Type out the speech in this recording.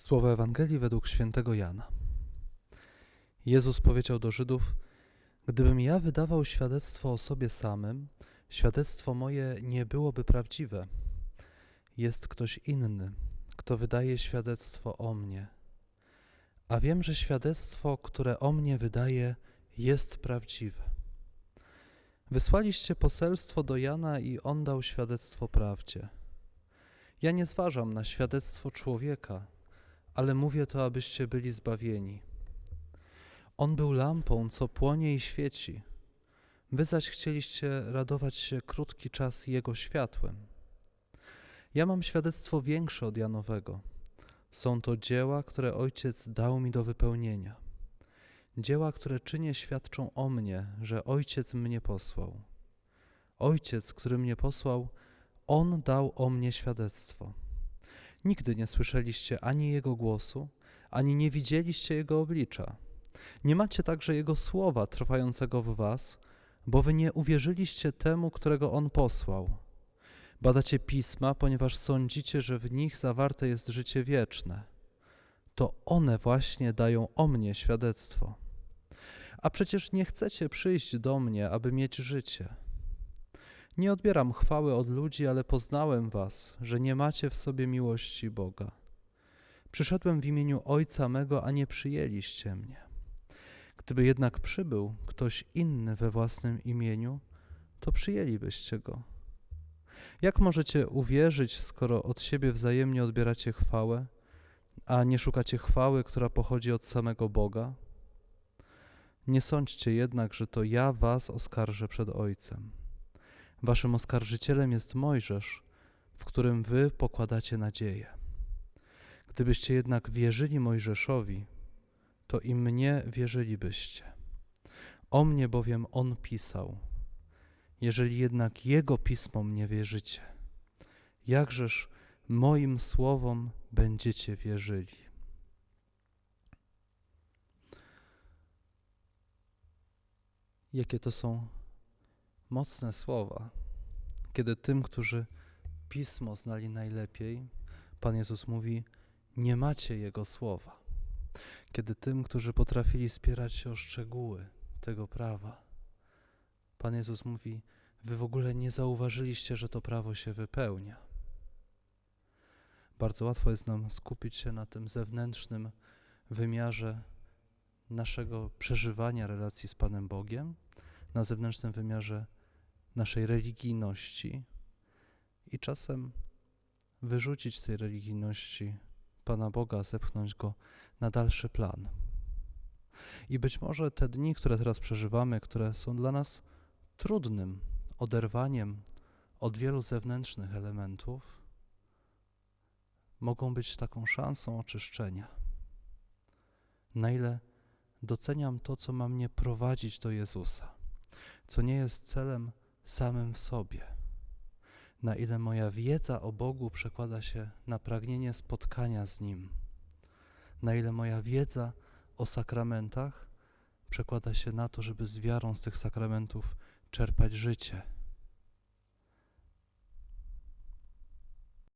Słowa Ewangelii według świętego Jana. Jezus powiedział do Żydów: Gdybym ja wydawał świadectwo o sobie samym, świadectwo moje nie byłoby prawdziwe. Jest ktoś inny, kto wydaje świadectwo o mnie. A wiem, że świadectwo, które o mnie wydaje, jest prawdziwe. Wysłaliście poselstwo do Jana i on dał świadectwo prawdzie. Ja nie zważam na świadectwo człowieka, ale mówię to, abyście byli zbawieni. On był lampą, co płonie i świeci. Wy zaś chcieliście radować się krótki czas Jego światłem. Ja mam świadectwo większe od Janowego. Są to dzieła, które Ojciec dał mi do wypełnienia. Dzieła, które czynię, świadczą o mnie, że Ojciec mnie posłał. Ojciec, który mnie posłał, On dał o mnie świadectwo. Nigdy nie słyszeliście ani Jego głosu, ani nie widzieliście Jego oblicza. Nie macie także Jego słowa trwającego w was, bo wy nie uwierzyliście temu, którego On posłał. Badacie pisma, ponieważ sądzicie, że w nich zawarte jest życie wieczne. To one właśnie dają o mnie świadectwo. A przecież nie chcecie przyjść do mnie, aby mieć życie. Nie odbieram chwały od ludzi, ale poznałem was, że nie macie w sobie miłości Boga. Przyszedłem w imieniu Ojca mego, a nie przyjęliście mnie. Gdyby jednak przybył ktoś inny we własnym imieniu, to przyjęlibyście go. Jak możecie uwierzyć, skoro od siebie wzajemnie odbieracie chwałę, a nie szukacie chwały, która pochodzi od samego Boga? Nie sądźcie jednak, że to ja was oskarżę przed Ojcem. Waszym oskarżycielem jest Mojżesz, w którym wy pokładacie nadzieję. Gdybyście jednak wierzyli Mojżeszowi, to i mnie wierzylibyście. O mnie bowiem on pisał. Jeżeli jednak jego pismom nie wierzycie, jakżeż moim słowom będziecie wierzyli? Jakie to są mocne słowa, kiedy tym, którzy pismo znali najlepiej, Pan Jezus mówi: Nie macie Jego słowa. Kiedy tym, którzy potrafili spierać się o szczegóły tego prawa, Pan Jezus mówi: Wy w ogóle nie zauważyliście, że to prawo się wypełnia. Bardzo łatwo jest nam skupić się na tym zewnętrznym wymiarze naszego przeżywania relacji z Panem Bogiem, na zewnętrznym wymiarze naszej religijności i czasem wyrzucić z tej religijności Pana Boga, zepchnąć go na dalszy plan. I być może te dni, które teraz przeżywamy, które są dla nas trudnym oderwaniem od wielu zewnętrznych elementów, mogą być taką szansą oczyszczenia. Na ile doceniam to, co ma mnie prowadzić do Jezusa, co nie jest celem samym w sobie. Na ile moja wiedza o Bogu przekłada się na pragnienie spotkania z Nim. Na ile moja wiedza o sakramentach przekłada się na to, żeby z wiarą z tych sakramentów czerpać życie